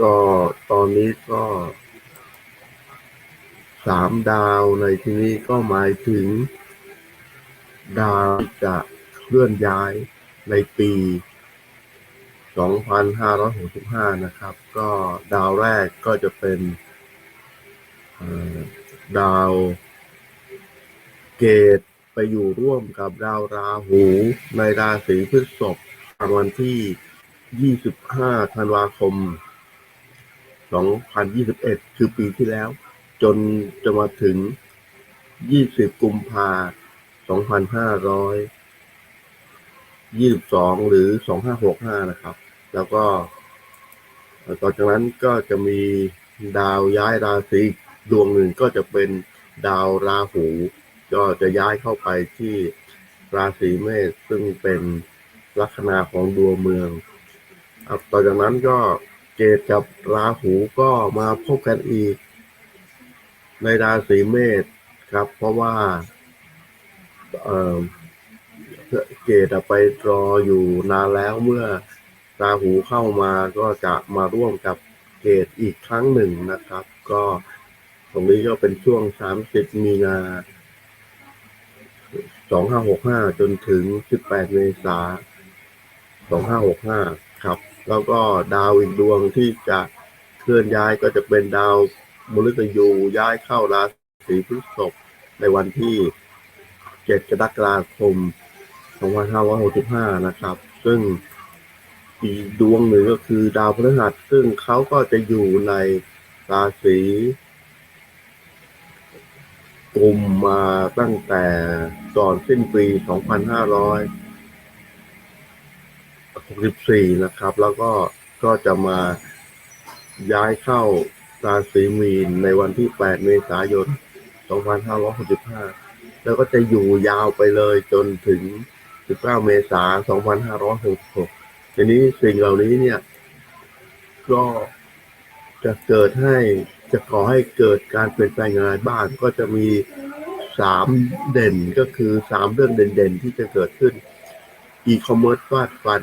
ก็ตอนนี้ก็สามดาวในที่นี้ก็หมายถึง ดาวจะเคลื่อนย้ายในปี 2565 นะครับ ก็ดาวแรกก็จะเป็นดาวเกตไปอยู่ร่วมกับดาวราหูในราศีพฤษภวันที่ 25 ธันวาคม 2021 คือปีที่แล้ว จนจะมาถึง 20 กุมภา2522 หรือ 2565 นะครับ แล้วก็ต่อจากนั้นก็จะมีดาวย้ายราศีดวงหนึ่งก็จะเป็นดาวราหู ก็จะย้ายเข้าไปที่ราศีเมษซึ่งเป็นลัคนาของดวงเมืองอต่อจากนั้นก็ เกตกับราหูก็มาพบกันอีก ในราศีเมษครับ เพราะว่าเออเกตไปรออยู่นานแล้วเมื่อราหูเข้ามาก็จะมาร่วมกับเกตอีกครั้งหนึ่งนะครับ ก็ตรงนี้ก็เป็นช่วง 30 มีนา2565 จนถึง 18 เมษายน2565 ครับ แล้วก็ดาวอีกดวงที่จะเคลื่อนย้ายก็จะเป็นดาวมฤตยูย้ายเข้าราศีพฤษภในวันที่ 7 กรกฎาคม 2565 นะครับ ซึ่งอีกดวงหนึ่งก็คือดาวพฤหัส ซึ่งเขาก็จะอยู่ในราศีกลุ่มมาตั้งแต่ก่อนสิ้นปี 2500 64 นะครับ แล้วก็ก็จะมาย้ายเข้าราศีมีนในวันที่ 8 เมษายน 2565 แล้วก็จะอยู่ยาวไปเลยจนถึง 19 เมษายน 2566 ทีนี้สิ่งเหล่านี้เนี่ย ก็จะเกิดให้จะก่อให้เกิดการเปลี่ยนแปลงอะไรบ้างก็จะมีสามเด่นก็คือสามเรื่องเด่นๆ ที่จะเกิดขึ้นอีคอมเมิร์ซฟาดฟัน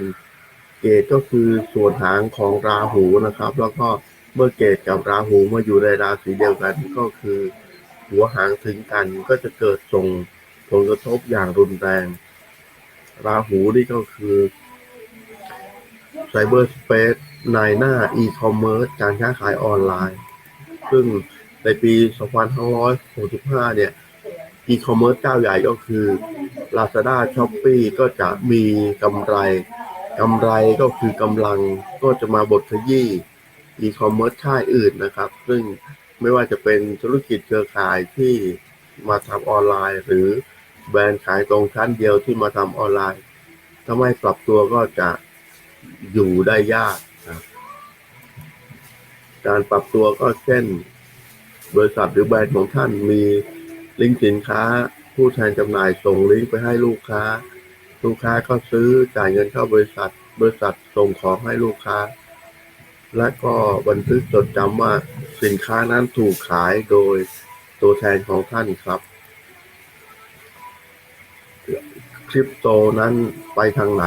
เกตก็คือส่วนหางของราหูนะครับ แล้วก็เมื่อเกตกับราหูมาอยู่ในราศีเดียวกันก็คือ หัวหางถึงกันก็จะเกิดส่งผลกระทบอย่างรุนแรง ราหูนี่ก็คือไซเบอร์สเปซนายหน้าอีคอมเมิร์ซการค้าขายออนไลน์ ซึ่งในปี 2565 เนี่ยอีคอมเมิร์ซเจ้าใหญ่ก็คือ Lazada s h o p e e ก็จะมีกำไร กำไรก็คือกำลังก็จะมาบทขยี้อีคอมเมิร์ซค่ายอื่นนะครับ ซึ่งไม่ว่าจะเป็นธุรกิจเครือข่ายที่มาทำออนไลน์ หรือแบรนด์ขายตรงชั้นเดียวที่มาทำออนไลน์ถ้าไม่ปรับตัวก็จะอยู่ได้ยากนะการปรับตัวก็เช่น บริษัทหรือแบรนด์ของท่านมีลิงก์สินค้า ผู้แทนจำหน่ายส่งลิงก์ไปให้ลูกค้า ลูกค้าก็ซื้อจ่ายเงินเข้าบริษัท บริษัทส่งของให้ลูกค้า และก็บันทึกจดจำว่าสินค้านั้นถูกขายโดยตัวแทนของท่านครับ คริปโตนั้นไปทางไหน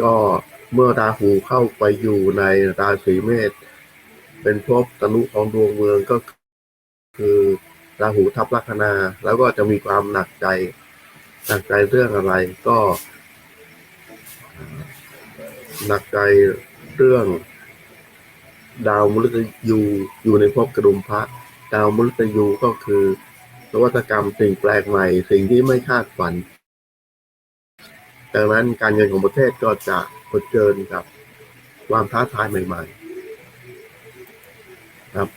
ก็เมื่อราหูเข้าไปอยู่ในราศีเมษเป็นภพตนุของดวงเมืองก็คือ ราหูทับลัคนา แล้วก็จะมีความหนักใจ หนักใจเรื่องอะไร ก็ หนักใจเรื่อง ดาวมฤตยูอยู่ในภพกระดุมพระ ดาวมฤตยูก็คือนวัตกรรมสิ่งแปลกใหม่ สิ่งที่ไม่คาดฝันดังนั้นการเงินของประเทศก็จะเผชิญกับความท้าทายใหม่ ๆ ครับ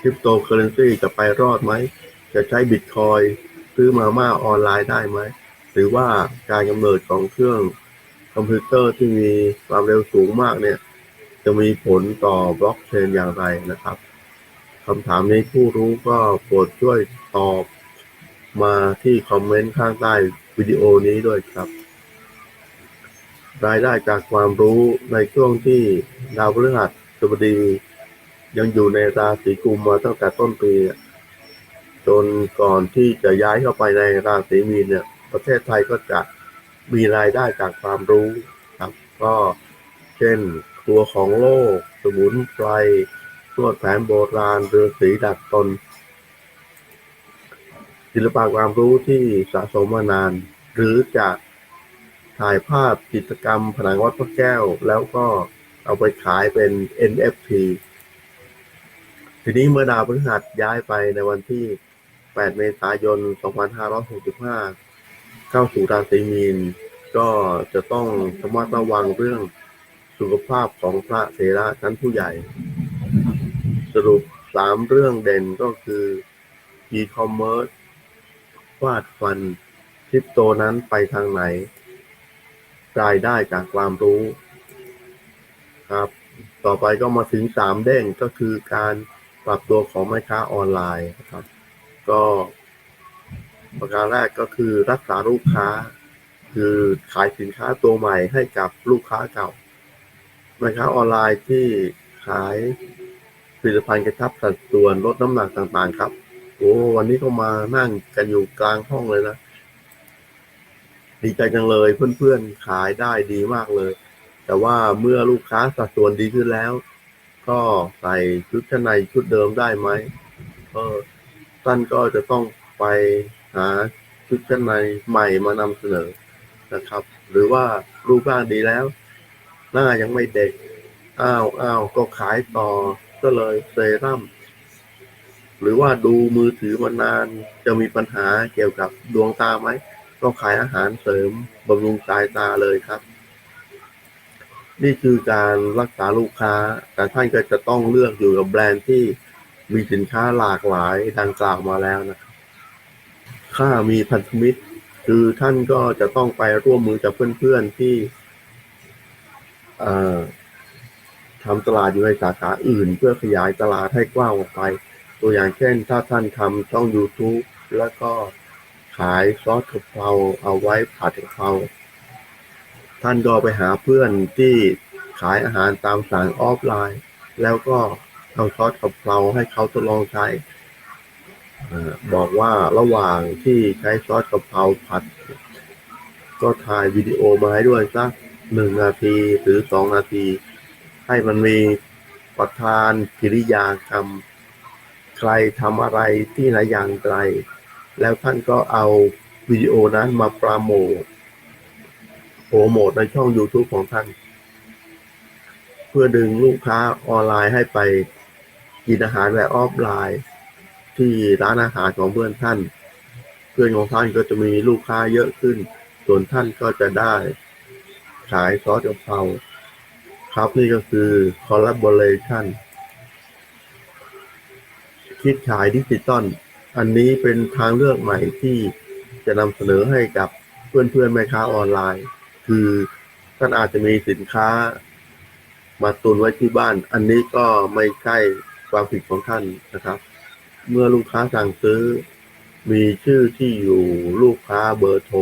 คริปโตเคอเรนซีจะไปรอดไหม จะใช้บิตคอยซื้อมาม่าออนไลน์ได้ไหม หรือว่าการกำเนิดของเครื่องคอมพิวเตอร์ที่มีความเร็วสูงมากเนี่ย จะมีผลต่อบล็อกเชนอย่างไรนะครับคำถามนี้ผู้รู้ก็โปรดช่วยตอบมาที่คอมเมนต์ข้างใต้วิดีโอนี้ด้วยครับ รายได้จากความรู้ในช่วงที่ดาวพฤหัสบดี ยังอยู่ในราศีกุมมาตั้งแต่ต้นปีจนก่อนที่จะย้ายเข้าไปในราศีมีนเนี่ย ประเทศไทยก็จะมีรายได้จากความรู้ครับ ก็เช่นครัวของโลก สมุนไพรนวดแผนโบราณเรือสีดัดตนศิลปะความรู้ที่สะสมมานาน หรือจะถ่ายภาพกิจกรรมผนังวัดพระแก้ว แล้วก็เอาไปขายเป็น NFT ทีนี้เมื่อดาวพฤหัสย้ายไปในวันที่ 8 เมษายน 2565 เข้าสู่ราศีมีน ก็จะต้องระมัดระวังเรื่องสุขภาพของพระเถระชั้นผู้ใหญ่ สรุปสามเรื่องเด่นก็คือ e-commerce ฟาดฟันคริปโตนั้นไปทางไหน รายได้จากความรู้ ครับ ต่อไปก็มาถึงสามเด้งก็คือการ ปรับตัวของแม่ค้าออนไลน์นะครับ ก็ประการแรกก็คือรักษาลูกค้า คือขายสินค้าตัวใหม่ให้กับลูกค้าเก่าแม่ค้าออนไลน์ที่ขายผลิตภัณฑ์กระชับสัดส่วนลดน้ำหนักต่างๆครับโอ้วันนี้ก็มานั่งกันอยู่กลางห้องเลยนะดีใจจังเลยเพื่อนๆขายได้ดีมากเลย แต่ว่าเมื่อลูกค้าสัดส่วนดีขึ้นแล้ว ก็ใส่ชุดชั้นในชุดเดิมได้ไหมเออท่านก็จะต้องไปหาชุดชั้นในใหม่มานำเสนอนะครับ หรือว่ารูปร่างดีแล้ว หน้ายังไม่เด็กอ้าวอ้าวก็ขายต่อก็เลยเซรั่มหรือว่าดูมือถือมานานจะมีปัญหาเกี่ยวกับดวงตาไหมก็ขายอาหารเสริมบำรุงสายตาเลยครับ นี่คือการรักษาลูกค้า แต่ท่านก็จะต้องเลือกอยู่กับแบรนด์ที่มีสินค้าหลากหลายดังกล่าวมาแล้วนะครับถ้ามีพันธมิตร คือท่านก็จะต้องไปร่วมมือกับเพื่อนๆที่ทำตลาดอยู่ในสาขาอื่น เพื่อขยายตลาดให้กว้างออกไป ตัวอย่างเช่น ถ้าท่านทำช่อง YouTube แล้วก็ขายซอสกะเพราเอาไว้ผัดกะเพรา ท่านก็ไปหาเพื่อนที่ขายอาหารตามสั่งออฟไลน์ แล้วก็เอาซอสกะเพราให้เขาทดลองใช้อ่อบอกว่าระหว่างที่ใช้ซอสกะเพราผัด ก็ถ่ายวิดีโอมาให้ด้วยสักหนึ่งนาทีหรือสองนาที ให้มันมีประธานกิริยากรรม ใครทำอะไรที่ไหนอย่างไร แล้วท่านก็เอาวิดีโอนั้นมาโปรโมท โปรโมทในช่อง YouTube ของท่าน เพื่อดึงลูกค้าออนไลน์ให้ไปกินอาหารแบบออฟไลน์ ที่ร้านอาหารของเพื่อนท่าน เพื่อนของท่านก็จะมีลูกค้าเยอะขึ้น ส่วนท่านก็จะได้ขายซอสกะเพราครับนี่ก็คือ collaboration คิดขายดิจิตอลอันนี้เป็นทางเลือกใหม่ที่จะนำเสนอให้กับเพื่อนเพื่อนๆแม่ค้าออนไลน์ คือ ท่านอาจจะมีสินค้า มาตุนไว้ที่บ้าน อันนี้ก็ไม่ใช่ความผิดของท่านนะครับ เมื่อลูกค้าสั่งซื้อ มีชื่อที่อยู่ลูกค้าเบอร์โทร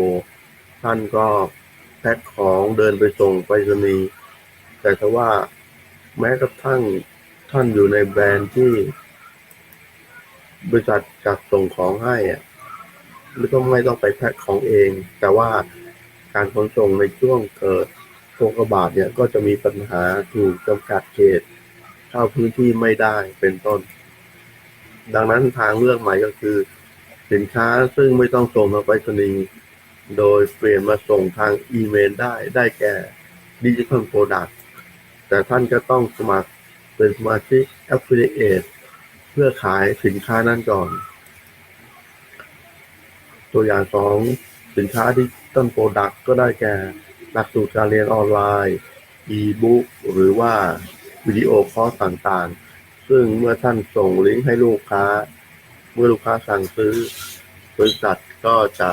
ท่านก็แพ็คของเดินไปส่งไปรษณีย์แต่ถ้าว่าแม้กระทั่งท่านอยู่ในแบรนด์ที่ บริษัทจัดส่งของให้อะไม่ต้องไม่ต้องไปแพ็คของเอง แต่ว่า การขนส่งในช่วงเกิดโรคระบาดเนี่ยก็จะมีปัญหาถูกจำกัดเขตเข้าพื้นที่ไม่ได้เป็นต้น ดังนั้นทางเลือกใหม่ก็คือ สินค้าซึ่งไม่ต้องส่งทางไปรษณีย์โดยเปลี่ยนมาส่งทางอีเมลได้ได้แก่ดิจิทัลโปรดักต์แต่ท่านก็ต้องสมัครเป็นสมาชิก Affiliate เพื่อขายสินค้านั้นก่อน ตัวอย่างของสินค้าที่ ต้นโปรดักต์ก็ได้แก่ หลักสูตรการเรียนออนไลน์ e-book หรือว่าวิดีโอคอร์สต่างๆ ซึ่งเมื่อท่านส่งลิงก์ให้ลูกค้า เมื่อลูกค้าสั่งซื้อบริษัทก็จะ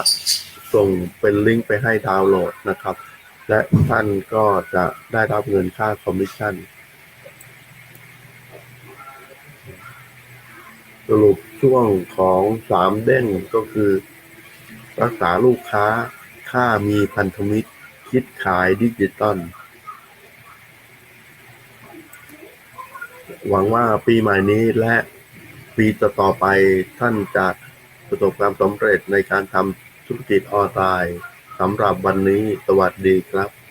ส่งเป็นลิงก์ไปให้ดาวน์โหลดนะครับ และท่านก็จะได้รับเงินค่าคอมมิชชั่นสรุปช่วงของสามเด้งก็คือ รักษาลูกค้า ค่ามีพันธมิตรคิดขายดิจิตอลหวังว่าปีใหม่นี้และปีต่อๆไปท่านจะประสบความสำเร็จในการทำธุรกิจออนไลน์สำหรับวันนี้สวัสดีครับ